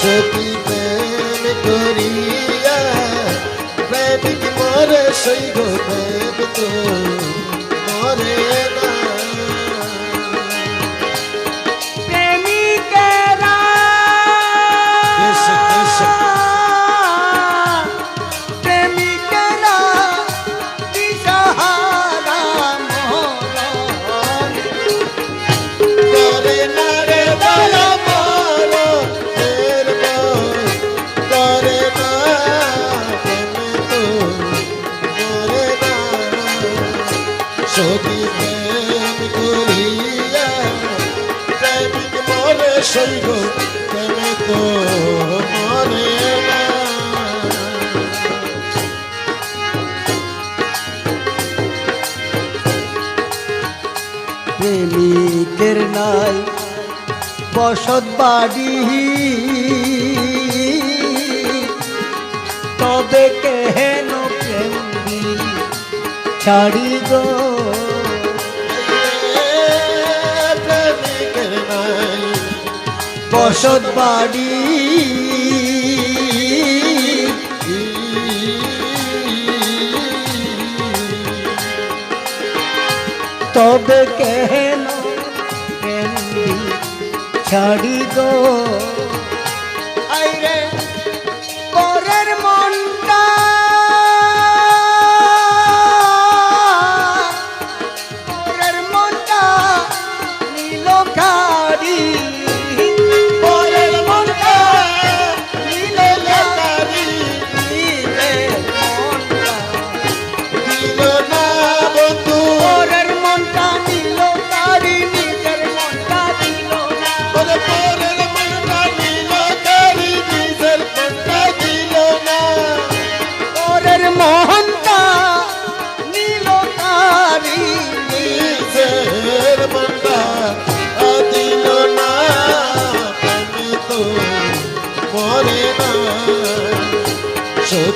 সতী প্রেম করিয়া প্রেমিক মরে সৈগ প্রেম তো মরে না সৈব প্রেমে তো মরে প্রেমিকের নাই বসত বাড়ি। তবে কেহেন প্রেম ছাড়ি গো বসত বাড়ি। তবে কেন ছাড়ি গো আইরে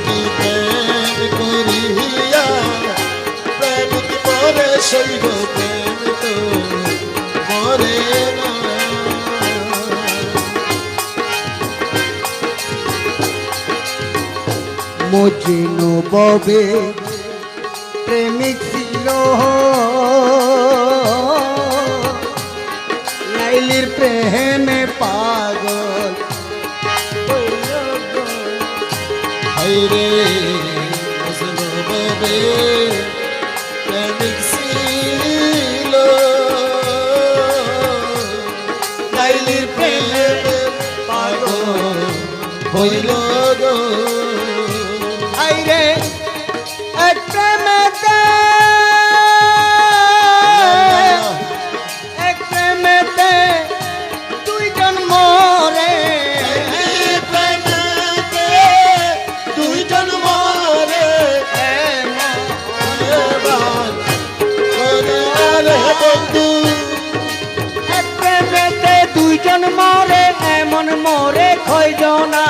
কি প্রেম করিয়া প্রেম কি পরে সইব প্রেম তো মরে না। মজিনু ববে প্রেমিক ছিল। লাইলির প্রেমে পাগ হাইরে মুসলমানে প্রেমিক ছিল। লাইলির প্রেমে পাগল হইল গো। হাইরে মরে খয়জনা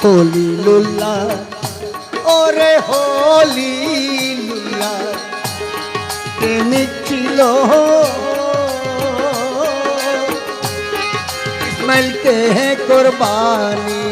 হলিলুল্লা ওরে হলিলুল্লা প্রেমিক ছিল ইসমাইলকে কোরবানি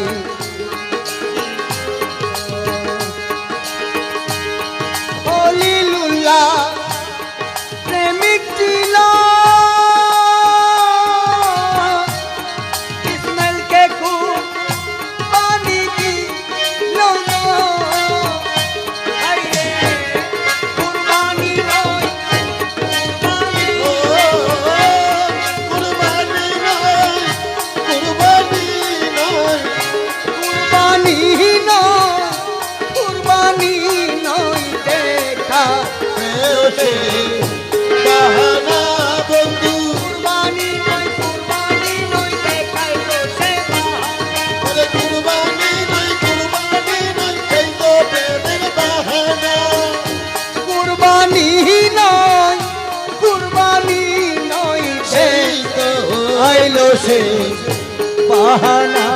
বাহানা বন্ধু। কুরবানি নয় কুরবানি নয় দেখাই তো বাহানা। কুরবানি নয় কুরবানি নয় সেই সে বাহানা।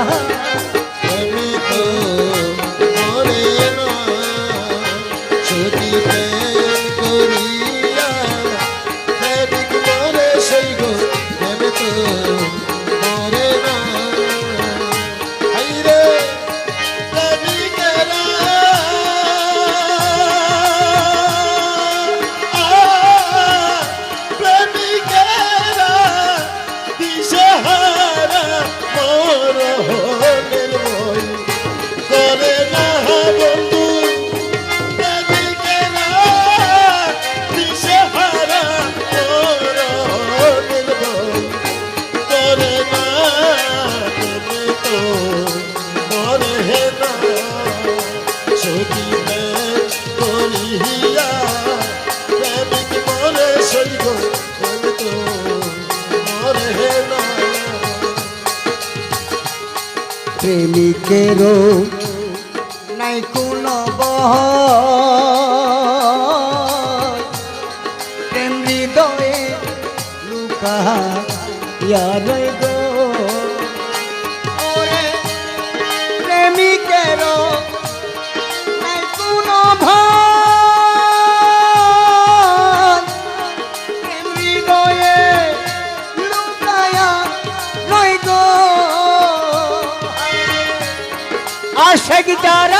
লোকেরও নাই কোনো বহ প্রেম হৃদয়ে লুকা ইয়ারে guitarra.